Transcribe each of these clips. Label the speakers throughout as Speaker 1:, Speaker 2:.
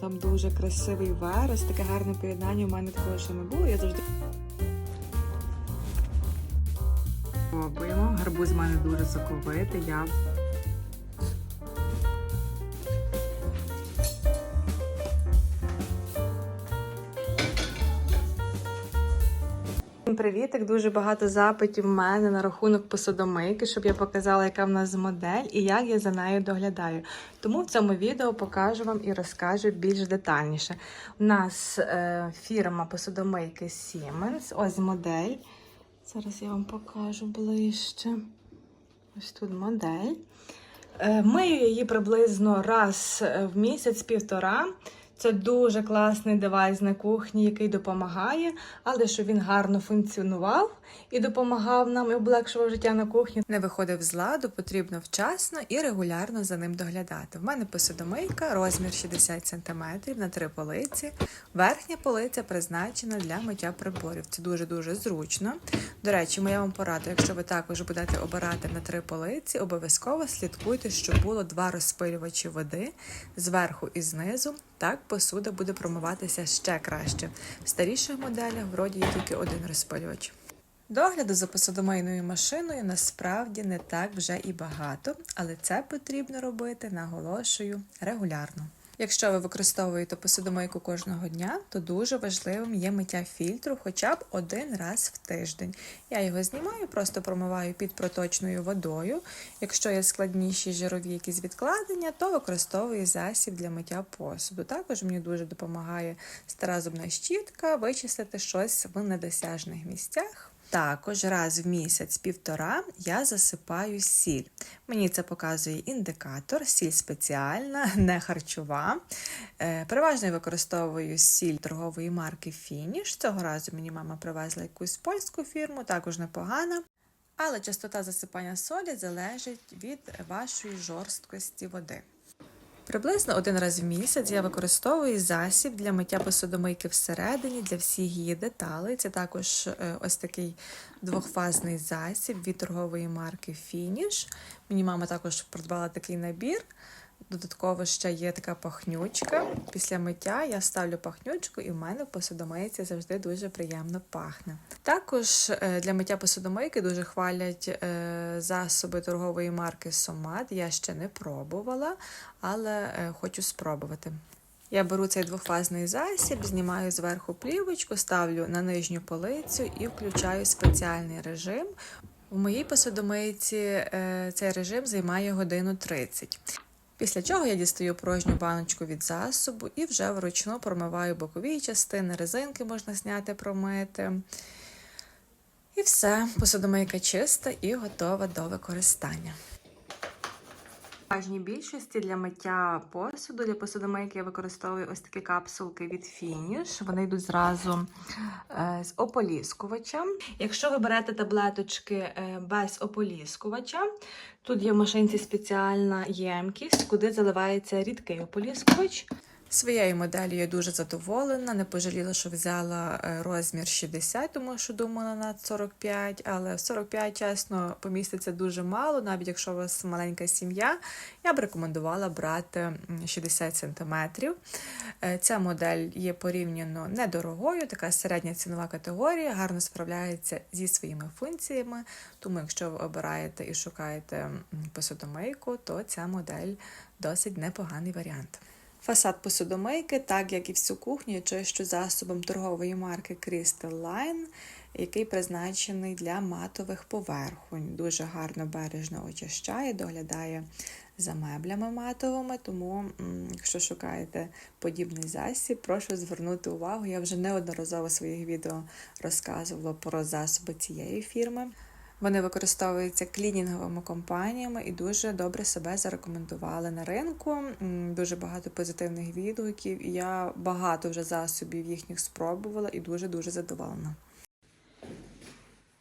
Speaker 1: там дуже красивий верес, таке гарне поєднання. У мене такого ще не було. Я завжди пробуємо. Гарбуз в мене дуже соковитий. Я Привітик, дуже багато запитів в мене на рахунок посудомийки, щоб я показала, яка в нас модель і як я за нею доглядаю. Тому в цьому відео покажу вам і розкажу більш детальніше. У нас е, фірма посудомийки Siemens, ось модель. Зараз я вам покажу ближче. Ось тут модель. Е, Мию її приблизно раз в місяць-півтора. Це дуже класний девайс на кухні, який допомагає, але щоб він гарно функціонував і допомагав нам і облегшував життя на кухні. Не виходив з ладу, потрібно вчасно і регулярно за ним доглядати. В мене посудомийка, розмір 60 см на три полиці. Верхня полиця призначена для миття приборів. Це дуже дуже зручно. До речі, моя вам порада, якщо ви також будете обирати на три полиці, обов'язково слідкуйте, щоб було два розпилювачі води зверху і знизу. Так посуда буде промиватися ще краще. В старіших моделях вроді є тільки один розпалювач. Догляду за посудомийною машиною насправді не так вже і багато, але це потрібно робити, наголошую, регулярно. Якщо ви використовуєте посудомийку кожного дня, то дуже важливим є миття фільтру хоча б один раз в тиждень. Я його знімаю, просто промиваю під проточною водою. Якщо є складніші жирові якісь відкладення, то використовую засіб для миття посуду. Також мені дуже допомагає стара зубна щітка вичистити щось в недосяжних місцях. Також раз в місяць-півтора я засипаю сіль. Мені це показує індикатор, сіль спеціальна, не харчова. Е, Переважно я використовую сіль торгової марки Finish. Цього разу мені мама привезла якусь польську фірму, також непогана. Але частота засипання солі залежить від вашої жорсткості води. Приблизно один раз в місяць я використовую засіб для миття посудомийки всередині для всіх її деталей. Це також е, ось такий двохфазний засіб від торгової марки Finish. Мені мама також придбала такий набір. Додатково ще є така пахнючка. Після миття я ставлю пахнючку, і в мене в посудомийці завжди дуже приємно пахне. Також е, для миття посудомийки дуже хвалять е, засоби торгової марки Сомат. Я ще не пробувала, але е, хочу спробувати. Я беру цей двохфазний засіб, знімаю зверху плівочку, ставлю на нижню полицю і включаю спеціальний режим. У моїй посудомийці цей режим займає годину 30. Після чого я дістаю порожню баночку від засобу і вже вручну промиваю бокові частини, резинки можна зняти, промити. І все, посудомийка чиста і готова до використання. В переважній більшості для миття посуду для посудомийки я використовую ось такі капсулки від Finish. Вони йдуть зразу е, з ополіскувачем. Якщо ви берете таблеточки е, без ополіскувача, тут є в машинці спеціальна ємкість, куди заливається рідкий ополіскувач. Своєю моделлю я дуже задоволена. Не пожаліла, що взяла е, розмір 60, тому що думала на 45, але 45, чесно, поміститься дуже мало, навіть якщо у вас маленька сім'я, я б рекомендувала брати 60 см. Ця модель є порівняно недорогою, така середня цінова категорія, гарно справляється зі своїми функціями. Тому, якщо ви обираєте і шукаєте посудомийку, то ця модель досить непоганий варіант. Фасад посудомийки, так як і всю кухню, чищу засобом торгової марки Crystal Line, який призначений для матових поверхонь. Дуже гарно бережно очищає, доглядає за меблями матовими. Тому, якщо шукаєте подібний засіб, прошу звернути увагу. Я вже неодноразово в своїх відео розказувала про засоби цієї фірми. Вони використовуються клінінговими компаніями і дуже добре себе зарекомендували на ринку. Дуже багато позитивних відгуків. і Я багато вже засобів їхніх спробувала і дуже дуже задоволена.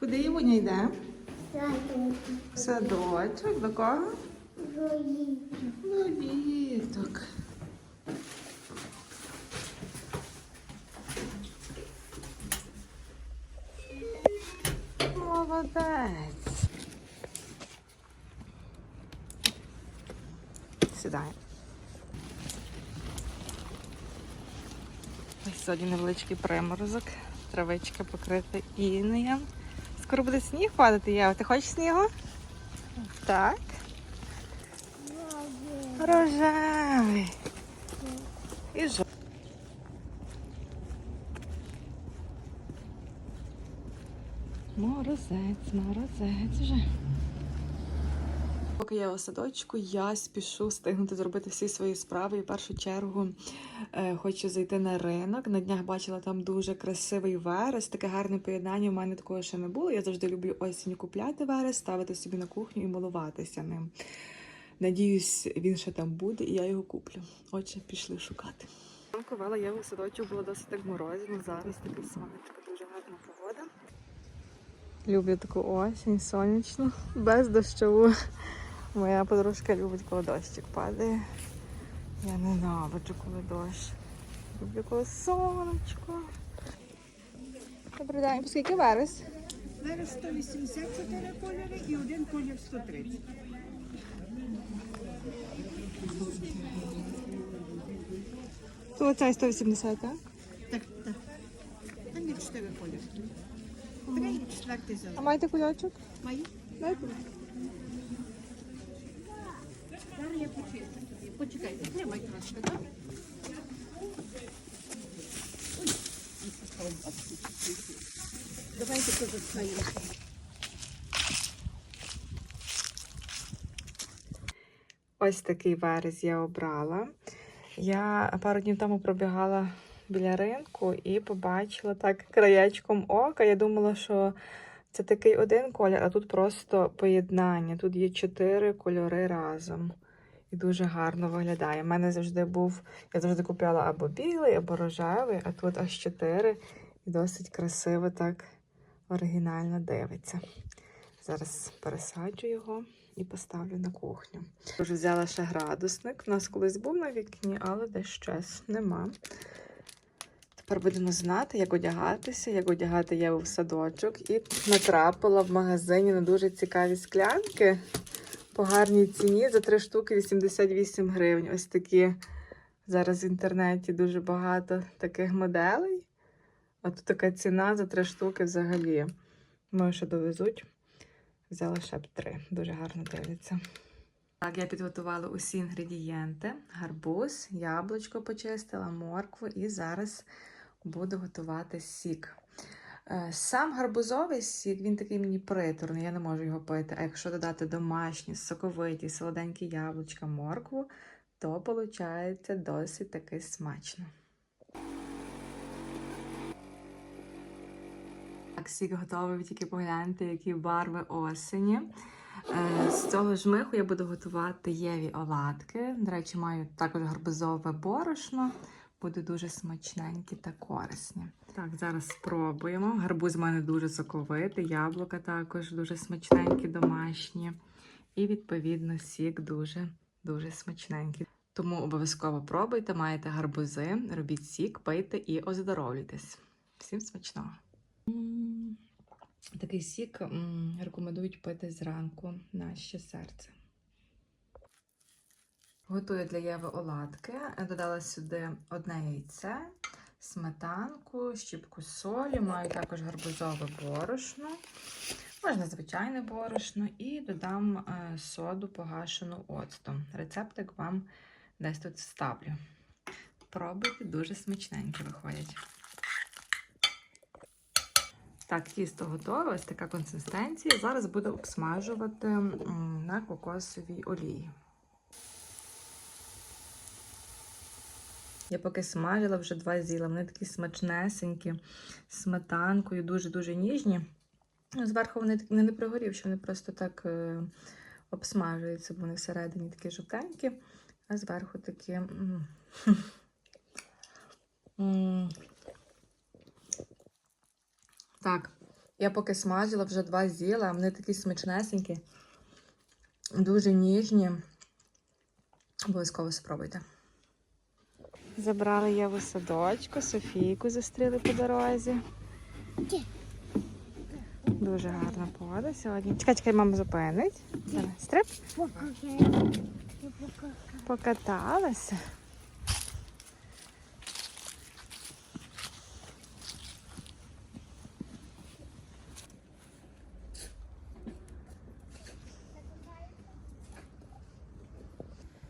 Speaker 1: Куди Івоня йде? В Садочок. До кого? До діток. Молодець. Сідай. Сьогодні невеличкий приморозок, травичка покрита інеєм. Скоро буде сніг падати, Єва. Ти хочеш снігу? Так. Рожевий. І жовтий. Морозець, морозець вже. Поки я у садочку, я спішу встигнути зробити всі свої справи. І в першу чергу е, хочу зайти на ринок. На днях бачила там дуже красивий верес, таке гарне поєднання. У мене такого ще не було. Я завжди люблю осінь купляти верес, ставити собі на кухню і милуватися ним. Надіюсь, він ще там буде, і я його куплю. Отже, пішли шукати. Ранкувала я у садочку, було досить так морозно. Зараз такий сонечко, дуже погода. Люблю таку осінь, сонячну, без дощову. Моя подружка любить, коли дощик падає. Я ненавиджу, коли дощ. Люблю, коли сонечко. Добрий день, скільки верес?
Speaker 2: Зараз 184 кольори і один колір 130.
Speaker 1: То оцей 180, так?
Speaker 2: Так, так. Там є 4 кольори.
Speaker 1: А маєте кульочок?
Speaker 2: Мої?
Speaker 1: Дайте.
Speaker 2: Зараз я почистю тобі. Почекайте, тримай трошки, так? Давайте позаскаємо.
Speaker 1: Ось такий верес я обрала. Я пару днів тому пробігала біля ринку і побачила так краєчком ока. Я думала, що це такий один колір, а тут просто поєднання. Тут є чотири кольори разом. І дуже гарно виглядає. У мене завжди був, я завжди купляла або білий, або рожевий, а тут аж чотири. І досить красиво так оригінально дивиться. Зараз пересаджу його і поставлю на кухню. Вже взяла ще градусник. У нас колись був на вікні, але десь щось нема. Тепер будемо знати, як одягатися, як одягати Єву в садочок. І натрапила в магазині на дуже цікаві склянки по гарній ціні за 3 штуки 88 гривень. Ось такі зараз в інтернеті дуже багато таких моделей. А тут така ціна за 3 штуки взагалі. Може, ще довезуть. Взяла ще б три. Дуже гарно дивиться. Так, я підготувала усі інгредієнти: гарбуз, яблучко почистила, моркву і зараз буду готувати сік. Е, Сам гарбузовий сік, він такий мені приторний, я не можу його пити. А якщо додати домашні, соковиті, солоденькі яблучка, моркву, то виходить досить таки смачно. Так, сік готовий, ви тільки погляньте, які барви осені. Е, З цього жмиху я буду готувати Єві оладки. До речі, маю також гарбузове борошно. Буде дуже смачненькі та корисні. Так, зараз спробуємо. Гарбуз в мене дуже соковитий, яблука також дуже смачненькі, домашні. І, відповідно, сік дуже дуже смачненький. Тому обов'язково пробуйте, маєте гарбузи, робіть сік, пийте і оздоровлюйтесь. Всім смачного! Такий сік рекомендують пити зранку на ще серце. Готую для Єви оладки. Додала сюди одне яйце, сметанку, щіпку солі, маю також гарбузове борошно, можна звичайне борошно, і додам е, соду погашену оцтом. Рецептик вам десь тут вставлю. Пробуйте, дуже смачненькі виходять. Так, тісто готове, ось така консистенція. Зараз буду обсмажувати на кокосовій олії. Я поки смажила, вже два з'їла. Вони такі смачнесенькі, сметанкою, дуже-дуже ніжні. Ну, Зверху вони не, не пригорівші, вони просто так е, обсмажуються, бо вони всередині такі жовтенькі, а зверху такі. Так, я поки смажила, вже два з'їла, вони такі смачнесенькі, дуже ніжні. Обов'язково спробуйте. Забрали я висадочку, Софійку зустріли по дорозі. Дуже гарна погода сьогодні. Чекай, чекай, мама зупинить. Давай, Стрип. Покаталася.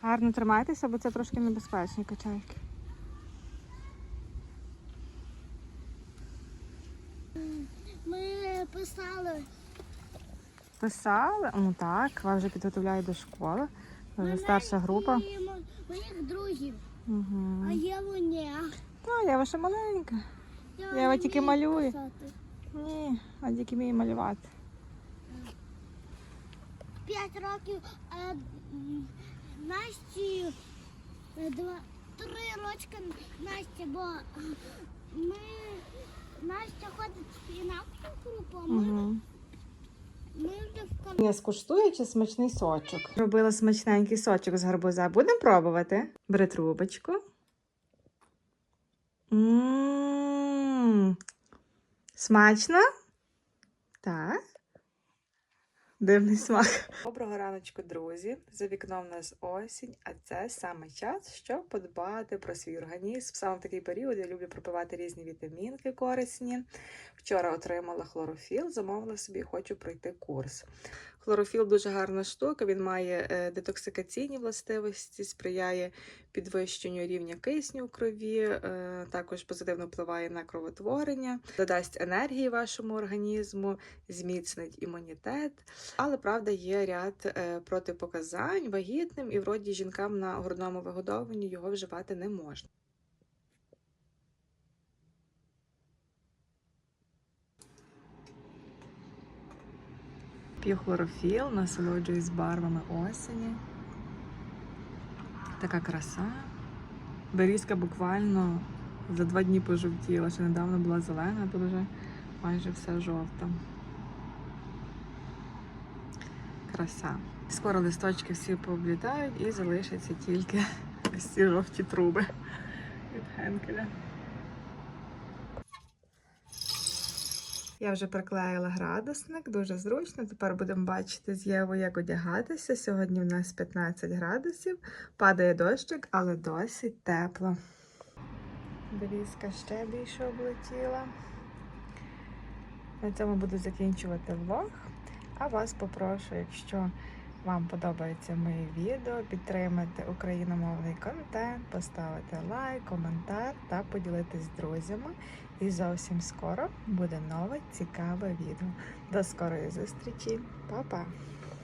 Speaker 1: Гарно тримайтеся, бо це трошки небезпечні качайки.
Speaker 3: Писали?
Speaker 1: Ну так, вас вже підготовляють до школи. Ви вже старша група.
Speaker 3: Моїх друзів.
Speaker 1: Угу.
Speaker 3: А є вони.
Speaker 1: Ну, я ваша маленька. Я його тільки малюю.
Speaker 3: писати.
Speaker 1: Ні, а тільки вмію малювати.
Speaker 3: П'ять років а, Насті е, два, три рочки Насті, бо ми Настя ходить в інакшу групу, а ми,
Speaker 1: Угу.
Speaker 3: ми вже в кам...
Speaker 1: Я скуштую чи смачний сочок. Робила смачненький сочок з гарбуза. Будемо пробувати. Бери трубочку. М, Смачно? Так. Дивний смак. Доброго раночку, друзі. За вікном у нас осінь, а це саме час, щоб подбати про свій організм. Саме в такий період я люблю пропивати різні вітамінки корисні. Вчора отримала хлорофіл, замовила собі, хочу пройти курс. Хлорофіл дуже гарна штука, він має е, детоксикаційні властивості, сприяє підвищенню рівня кисню в крові, е, також позитивно впливає на кровотворення, додасть енергії вашому організму, зміцнить імунітет. Але правда є ряд е, протипоказань вагітним і вроді жінкам на грудному вигодовуванні його вживати не можна. П'ю хлорофіл, насолоджуюсь барвами осені. Така краса. Берізка буквально за два дні пожовтіла. Ще недавно була зелена, тут вже майже все жовта. Краса. Скоро листочки всі пооблітають і залишаться тільки ці жовті труби від Хенкеля. Я вже приклеїла градусник, дуже зручно. Тепер будемо бачити з Євою, як одягатися. Сьогодні в нас 15 градусів, падає дощик, але досить тепло. Берізка ще більше облетіла. На цьому буду закінчувати влог. А вас попрошу, якщо вам подобається моє відео, підтримати україномовний контент, поставити лайк, коментар та поділитись з друзями. І зовсім скоро буде нове цікаве відео. До скорої зустрічі, Па-па!